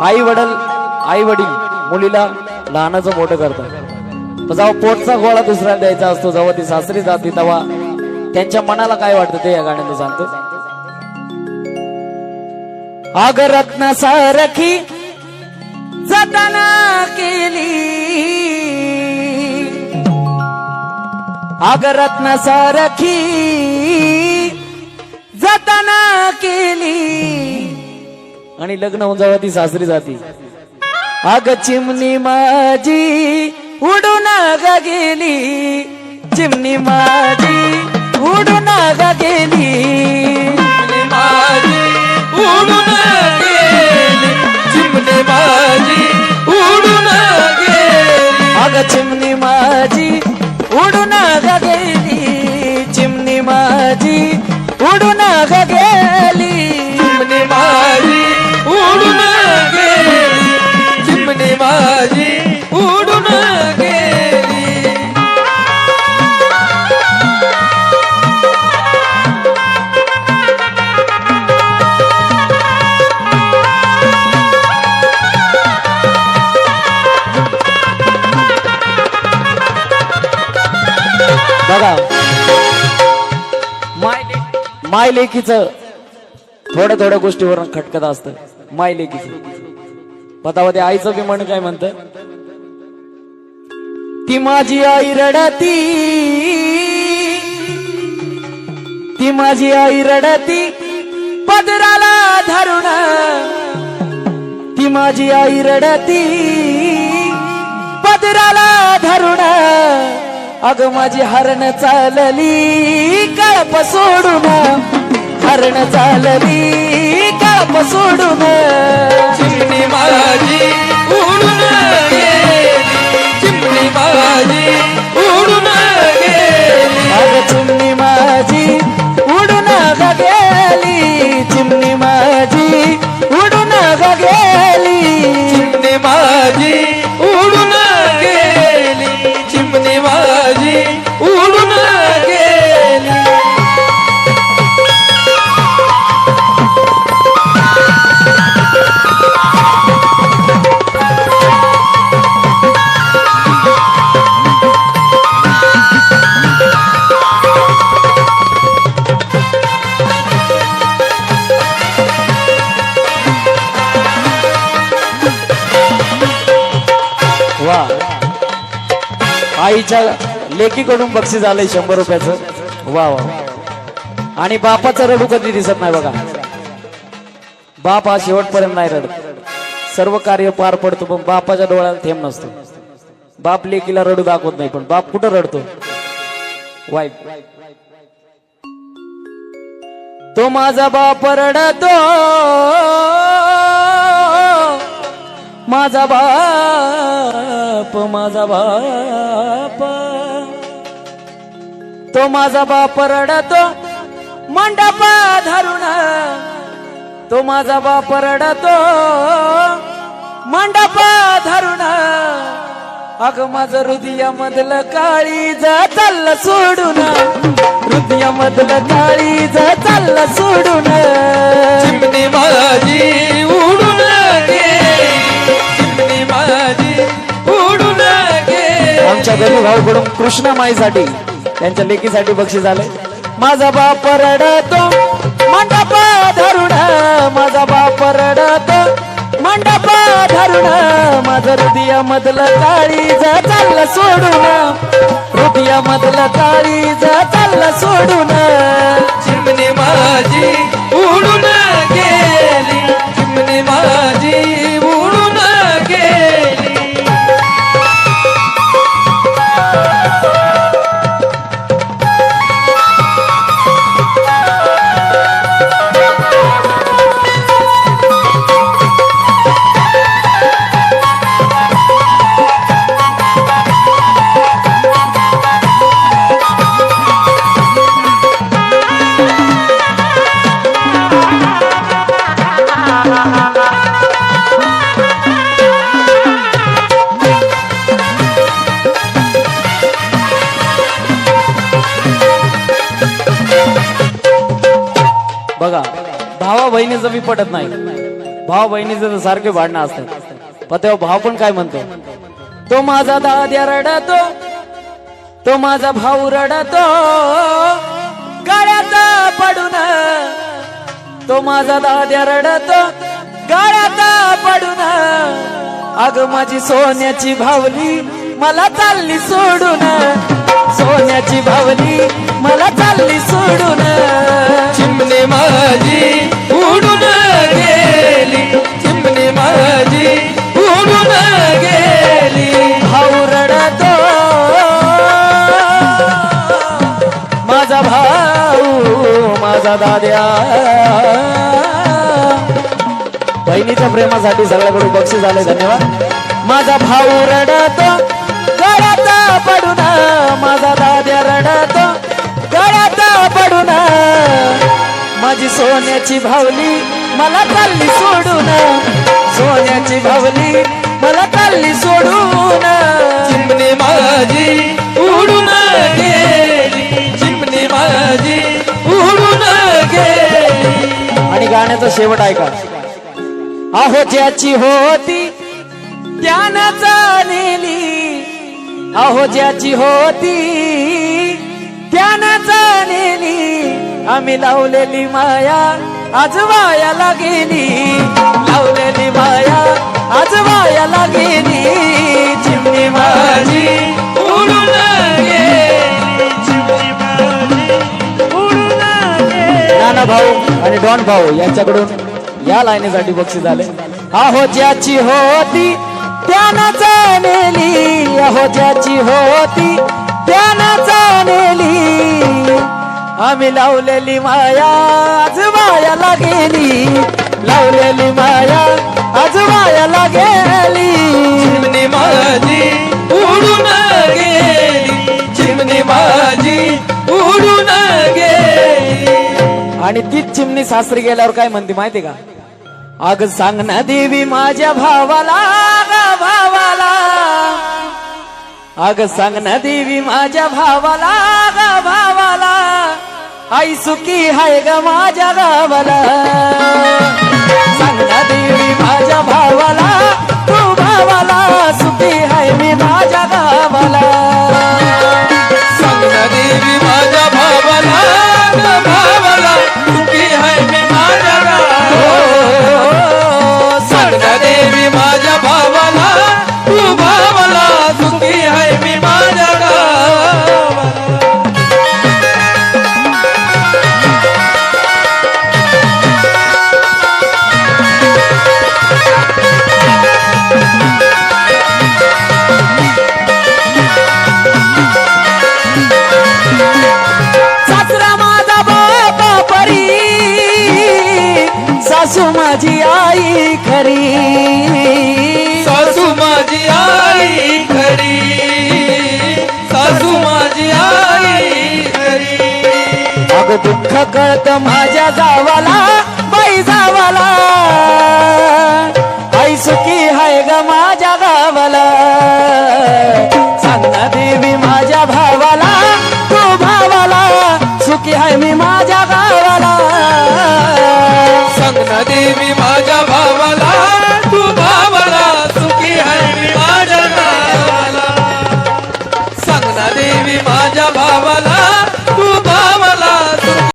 आई वडील आई वडील मुलीला लहानाचं मोठं करतात. पण जेव्हा पोटचा गोळा दुसऱ्याला द्यायचा असतो जेव्हा ती सासरी जाते तेव्हा त्यांच्या मनाला काय वाटतं ते या गाण्यानं सांगतो. अग रत्न सारखी जतना केली. अग रत्न सारखी जतना केली. आणि लग्न होऊन जेव्हा ती सासरी जाती. अग चिमणी माझी उडून ग गेली. चिमणी माझी उडून ग गेली. माझी उडून गेली. चिमणी माझी उडून गेली. अग चिमणी माझी उडून ग गेली. माय लेखीच थोड्या थोड्या गोष्टीवरून खटकत असतं. माय लेखीच पतावते आईचं बी म्हण काय म्हणत? ती माझी आई रडती. ती माझी आई रडती. पदराला धरुण ती माझी आई रडती. पदराला धरुण अग माझी हरण चालली कळप सोडून. हरण चालली कळप सोडून. न माझी उडून आईच्या लेकीकडून बक्षीस आलंय शंभर रुपयाचं. वा वा आणि बापाचं रडू कधी दिसत नाही बघा. बाप हा शेवटपर्यंत नाही रडत. सर्व कार्य पार पडतो पण बापाच्या डोळ्याला थेंब नसतो. बाप लेकीला रडू दाखवत नाही पण बाप कुठं रडतो? वाईट. तो माझा बाप रडतो. माझा बाप माझा बाप. तो माझा बाप रडतो मंडपा धरून. तो माझा बाप रडतो मंडपा धरून. अग माझं हृदयामधलं काळी चाललं सोडून. हृदयामधलं काळी चाललं सोडून. गेली आमच्या गरीब भाऊकडून कृष्णामाईसाठी. त्यांच्या लेकीसाठी बक्षीस आले माझा बाप रडतो मंडप धरुण माझा बाप रडतो मंडप धरुण माझं हृदय मधलं काळीज चाललं सोडून हृदय मधलं काळीज चाललं सोडून चिमणी माझी बहिणीचं बी पटत नाही भाव बहिणीचं तर सारखे भांडणं असतात पण तेव्हा भाव पण काय म्हणतो? तो माझा दाद्या रडतो तो माझा भाऊ रडतो गळ्यात पडून तो माझा दाद्या रडतो गळ्यात पडून अग माझी सोन्याची भावली मला चालली सोडून. सोन्याची भावली मला चालली सोडून. चिमणे माझी उडून गेली. चिमणे माझी उडून गेली. भाऊ रडतो. माझा भाऊ माझा दाद्या. बहिणीच्या प्रेमासाठी सगळ्याकडून बक्षीस झाले धन्यवाद. माझा भाऊ रडतो गळ्यात पडून. माझी सोन्याची भावली मला चालली सोडून. सोन्याची भावली मला चालली सोडून. चिमणे माझी उडून गेली. चिमणे माझी उडून गेली. आणि गाण्याचा शेवट ऐका. अहो ज्याची होती त्यानं जाणेली अहो ज्याची होती त्यानं जाणेली आम्ही लावलेली माया आज वायाला गेली. लावलेली माया आज वायाला गेली. चिमणी माझी उडून नाना भाऊ आणि डॉन भाऊ यांच्याकडून या लाईनीसाठी बक्षीस झाले अहो ज्याची होती त्यानं जाणेली. अहो ज्याची होती त्यानं जाणेली. आम्ही लावलेली माया आज वायाला गेली. लावलेली माया आज वायाला गेली. चिमणी माझी उडून गेली. चिमणी माझी उडून गेली. आणि तीच चिमणी सासरी गेल्यावर काय म्हणते माहिती का? अग सांग ना देवी माझ्या भावाला भावाला. अग सांग ना देवी माझ्या भावाला भावाला. आई सुखी हाय ग माझ्या गावाला. सांगा देवी माझ्या भावाला आई खरी. सासू माझी आई खरी. सासू माझी आई खरी. अगं दुःख कळत माझ्या जावाला बाई जावाला. आई सुखी हाय ग माझ्या गावाला. सांगा देवी माझ्या भावाला तू भावाला. सुखी हाय मी माझ्या गावाला. सांगा देवी